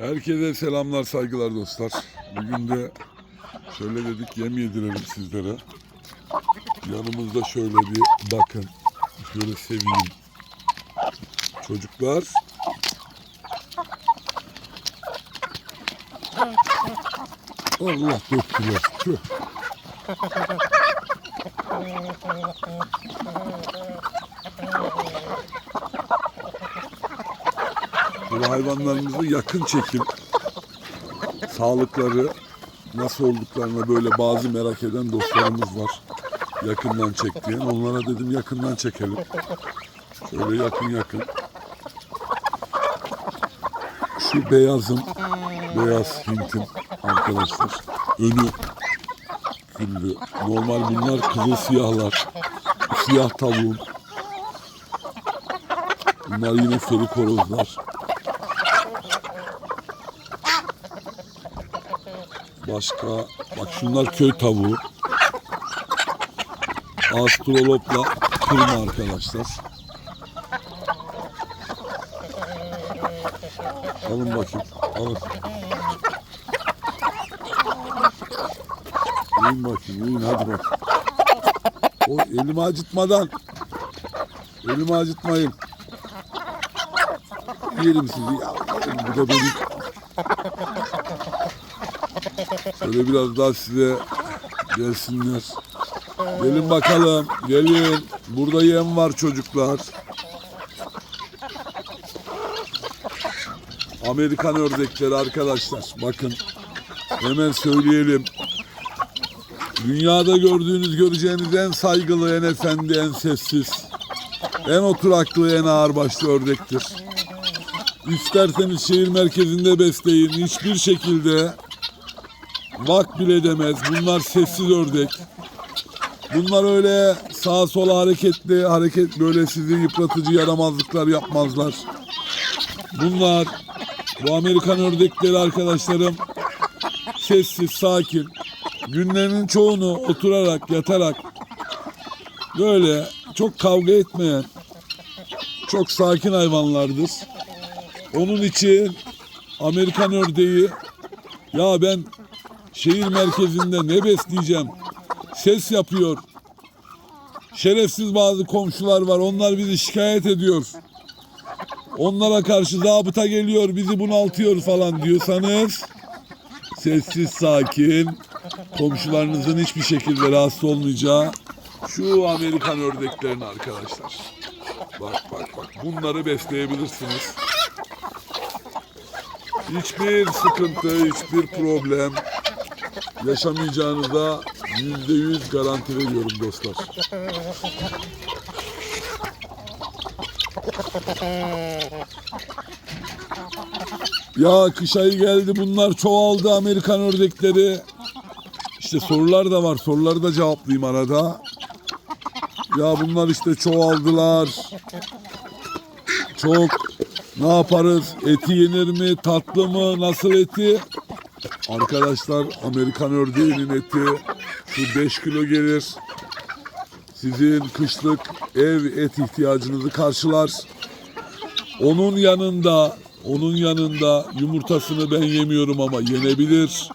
Herkese selamlar, saygılar dostlar. Bugün de şöyle dedik yem yedirelim sizlere. Yanımızda şöyle bir bakın. Şöyle seveyim. Çocuklar. Allah döktüler. Böyle hayvanlarımızı yakın çekim, sağlıkları nasıl olduklarına böyle bazı merak eden dostlarımız var. Yakından çek diyen. Onlara dedim yakından çekelim. Şöyle yakın yakın. Şu beyazın, beyaz Hint'in arkadaşlar. Önü güllü. Normal bunlar kızıl siyahlar. Siyah tavuğun. Bunlar yine feri korozlar. Başka bak şunlar köy tavuğu. Astrolopla kırma arkadaşlar. Alın bakayım. Alın. Yiyin bakayım. Yiyin hadi bak. O elimi acıtmadan. Elimi acıtmayın. Yiyelim sizi. Ya, bu da benim. Şöyle biraz daha size gelsinler. Gelin bakalım. Gelin. Burada yem var çocuklar. Amerikan ördekleri arkadaşlar. Bakın. Hemen söyleyelim. Dünyada gördüğünüz göreceğiniz en saygılı, en efendi, en sessiz, en oturaklı, en ağırbaşlı ördektir. İsterseniz şehir merkezinde besleyin. Hiçbir şekilde vak bile demez. Bunlar sessiz ördek. Bunlar öyle sağa sola hareketli, hareket böyle sizi yıpratıcı yaramazlıklar yapmazlar. Bunlar bu Amerikan ördekleri arkadaşlarım sessiz, sakin. Günlerinin çoğunu oturarak, yatarak böyle çok kavga etmeyen, çok sakin hayvanlardır. Onun için Amerikan ördeği ya ben şehir merkezinde ne besleyeceğim? Ses yapıyor. Şerefsiz bazı komşular var. Onlar bizi şikayet ediyor. Onlara karşı zabıta geliyor, bizi bunaltıyor falan diyorsanız sessiz sakin komşularınızın hiçbir şekilde rahatsız olmayacağı şu Amerikan ördeklerini arkadaşlar. Bak bak bak bunları besleyebilirsiniz. Hiçbir sıkıntı, hiçbir problem yaşamayacağınıza yüzde yüz garanti veriyorum dostlar. Ya kış ayı geldi bunlar çoğaldı Amerikan ördekleri. İşte sorular da var soruları da cevaplayayım arada. Ya bunlar işte çoğaldılar. Çok ne yaparız? Eti yenir mi? Tatlı mı? Nasıl eti? Arkadaşlar Amerikan ördeğinin eti şu 5 kilo gelir. Sizin kışlık ev et ihtiyacınızı karşılar. Onun yanında onun yanında yumurtasını ben yemiyorum ama yenebilir.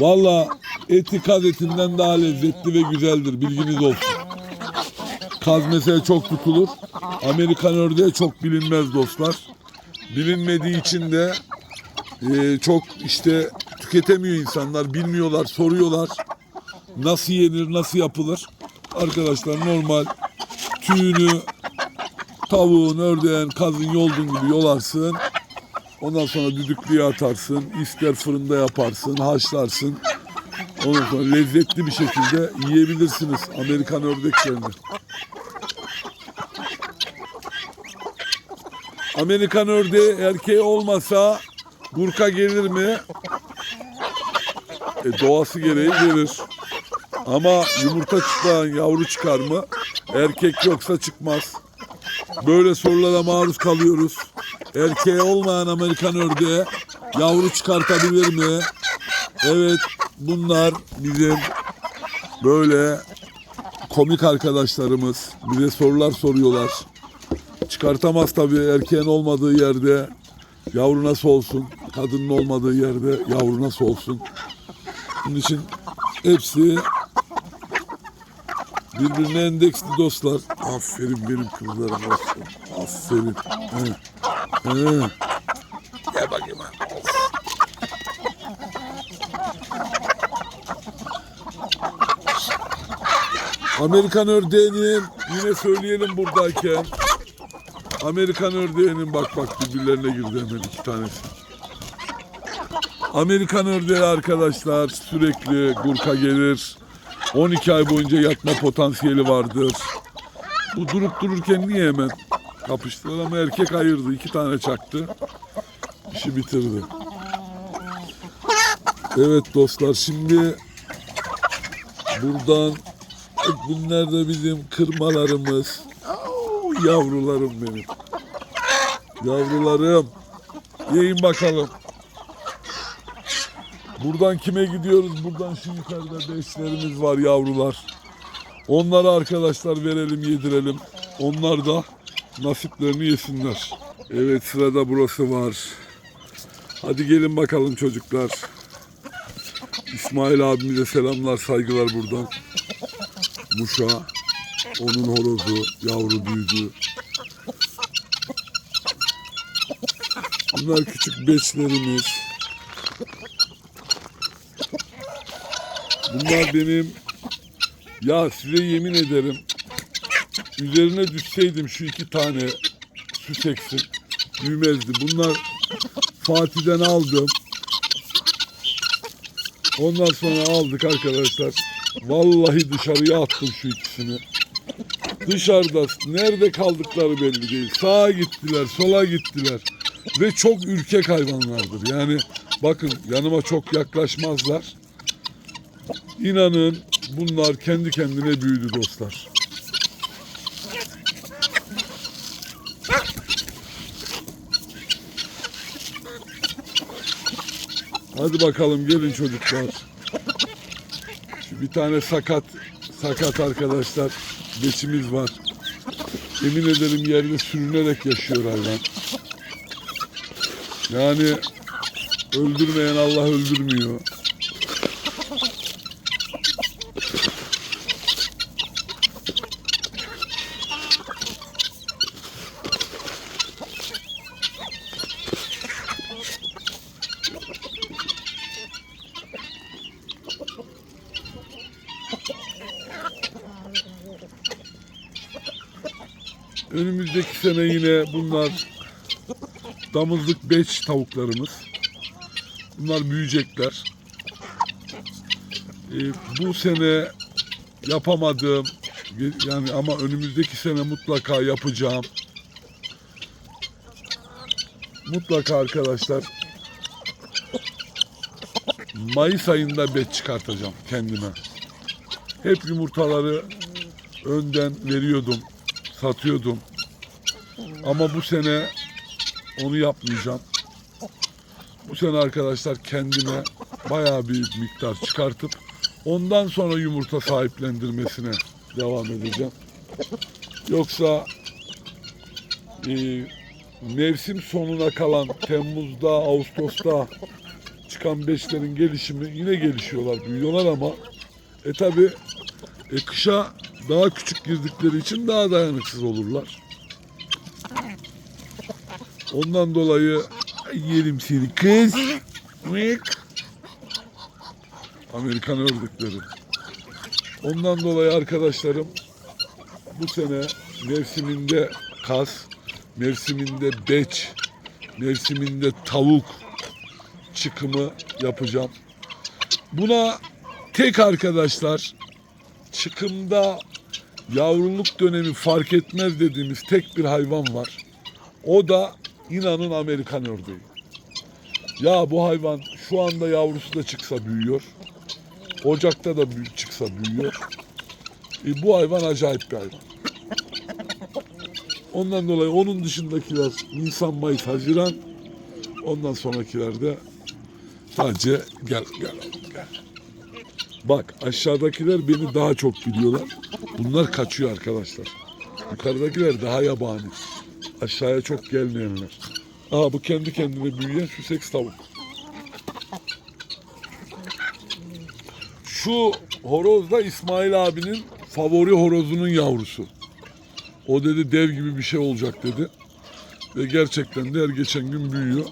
Valla eti kaz etinden daha lezzetli ve güzeldir bilginiz olsun. Kaz mesela çok tutulur. Amerikan ördeği çok bilinmez dostlar. Bilinmediği için de e, çok işte tüketemiyor insanlar. Bilmiyorlar, soruyorlar. Nasıl yenir, nasıl yapılır? Arkadaşlar normal tüyünü tavuğun, ördeğin, kazın yoldun gibi yolarsın. Ondan sonra düdüklüye atarsın. ister fırında yaparsın, haşlarsın. Ondan sonra lezzetli bir şekilde yiyebilirsiniz Amerikan ördeklerini. Amerikan ördeği erkeği olmasa burka gelir mi? E, doğası gereği gelir. Ama yumurta çıkan yavru çıkar mı? Erkek yoksa çıkmaz. Böyle sorulara maruz kalıyoruz. Erkeği olmayan Amerikan ördeği yavru çıkartabilir mi? Evet bunlar bizim böyle komik arkadaşlarımız. Bize sorular soruyorlar. Çıkartamaz tabii erkeğin olmadığı yerde yavru nasıl olsun? Kadının olmadığı yerde yavru nasıl olsun? Bunun için hepsi birbirine endeksli dostlar. Aferin benim kızlarım olsun. Aferin. He. He. Gel bakayım. Amerikan ördeğinin yine söyleyelim buradayken. Amerikan ördeğinin bak bak birbirlerine girdi hemen iki tanesi. Amerikan ördeği arkadaşlar sürekli gurka gelir. 12 ay boyunca yatma potansiyeli vardır. Bu durup dururken niye hemen kapıştılar ama erkek ayırdı. iki tane çaktı. İşi bitirdi. Evet dostlar şimdi buradan bunlar da bizim kırmalarımız. Yavrularım benim. Yavrularım. Yiyin bakalım. Buradan kime gidiyoruz? Buradan şu yukarıda beşlerimiz var yavrular. Onlara arkadaşlar verelim yedirelim. Onlar da nasiplerini yesinler. Evet sırada burası var. Hadi gelin bakalım çocuklar. İsmail abimize selamlar saygılar buradan. Muşa. Onun horozu yavru büyüdü. Bunlar küçük beçlerimiz. Bunlar benim ya size yemin ederim üzerine düşseydim şu iki tane süs eksin büyümezdi. Bunlar Fatih'den aldım. Ondan sonra aldık arkadaşlar. Vallahi dışarıya attım şu ikisini. Dışarıda nerede kaldıkları belli değil. Sağa gittiler, sola gittiler. Ve çok ürkek hayvanlardır. Yani bakın yanıma çok yaklaşmazlar. İnanın bunlar kendi kendine büyüdü dostlar. Hadi bakalım gelin çocuklar. Bir tane sakat sakat arkadaşlar beçimiz var. Emin ederim yerde sürünerek yaşıyor hayvan. Yani öldürmeyen Allah öldürmüyor. Önümüzdeki sene yine bunlar damızlık beç tavuklarımız. Bunlar büyüyecekler. Ee, bu sene yapamadığım yani ama önümüzdeki sene mutlaka yapacağım. Mutlaka arkadaşlar Mayıs ayında bet çıkartacağım kendime. Hep yumurtaları önden veriyordum satıyordum. Ama bu sene onu yapmayacağım. Bu sene arkadaşlar kendime bayağı bir miktar çıkartıp ondan sonra yumurta sahiplendirmesine devam edeceğim. Yoksa e, mevsim sonuna kalan Temmuz'da, Ağustos'ta çıkan beşlerin gelişimi yine gelişiyorlar, büyüyorlar ama e tabi e, kışa daha küçük girdikleri için daha dayanıksız olurlar. Ondan dolayı Ay, yerim seni kız. Amerikan ördükleri. Ondan dolayı arkadaşlarım bu sene mevsiminde kas, mevsiminde beç, mevsiminde tavuk çıkımı yapacağım. Buna tek arkadaşlar çıkımda yavruluk dönemi fark etmez dediğimiz tek bir hayvan var. O da inanın Amerikan ördeği. Ya bu hayvan şu anda yavrusu da çıksa büyüyor. Ocakta da büyü- çıksa büyüyor. E, bu hayvan acayip bir hayvan. Ondan dolayı onun dışındakiler Nisan, Mayıs, Haziran. Ondan sonrakiler de sadece gel gel gel. Bak aşağıdakiler beni daha çok biliyorlar. Bunlar kaçıyor arkadaşlar. Yukarıdakiler daha yabani. Aşağıya çok gelmeyenler. Aa bu kendi kendine büyüyen şu seks tavuk. Şu horoz da İsmail abinin favori horozunun yavrusu. O dedi dev gibi bir şey olacak dedi. Ve gerçekten de her geçen gün büyüyor.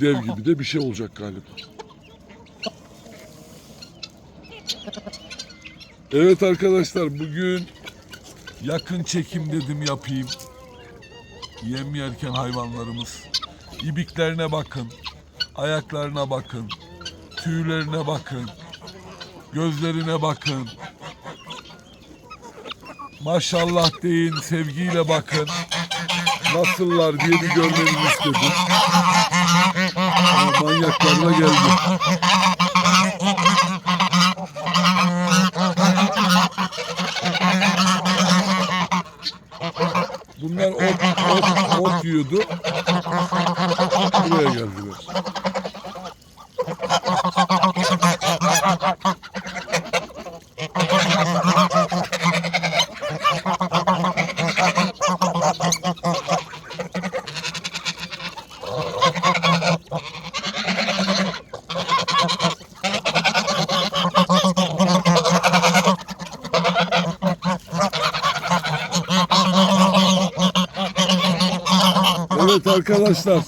Dev gibi de bir şey olacak galiba. Evet arkadaşlar bugün yakın çekim dedim yapayım. Yem yerken hayvanlarımız. İbiklerine bakın. Ayaklarına bakın. Tüylerine bakın. Gözlerine bakın. Maşallah deyin, sevgiyle bakın. Nasıllar diye bir görmenizi istedim. Aa, manyaklar da geldi. Bunlar ot, ot, ot yiyordu. Buraya geldiler. Evet arkadaşlar.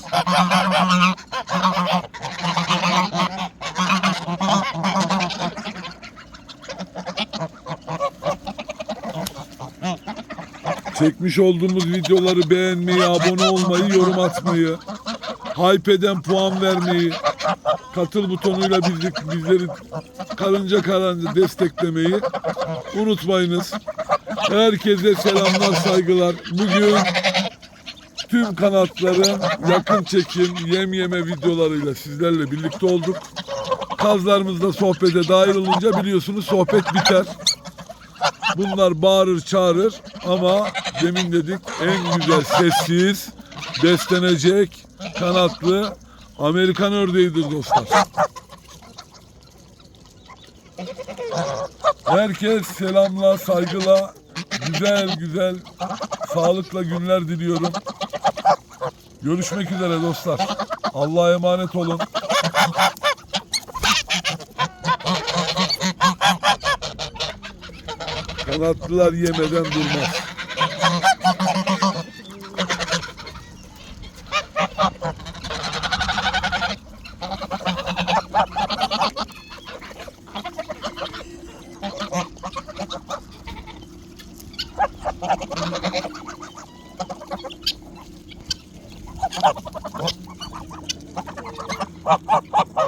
Çekmiş olduğumuz videoları beğenmeyi, abone olmayı, yorum atmayı, hype eden puan vermeyi, katıl butonuyla bizlik, bizleri karınca karınca desteklemeyi unutmayınız. Herkese selamlar, saygılar. Bugün tüm kanatların yakın çekim yem yeme videolarıyla sizlerle birlikte olduk. Kazlarımızla sohbete dahil olunca biliyorsunuz sohbet biter. Bunlar bağırır çağırır ama demin dedik en güzel sessiz beslenecek kanatlı Amerikan ördeğidir dostlar. Herkes selamla, saygıla, güzel güzel, sağlıkla günler diliyorum. Görüşmek üzere dostlar. Allah'a emanet olun. Kanatlılar yemeden durmaz. Ha ha ha!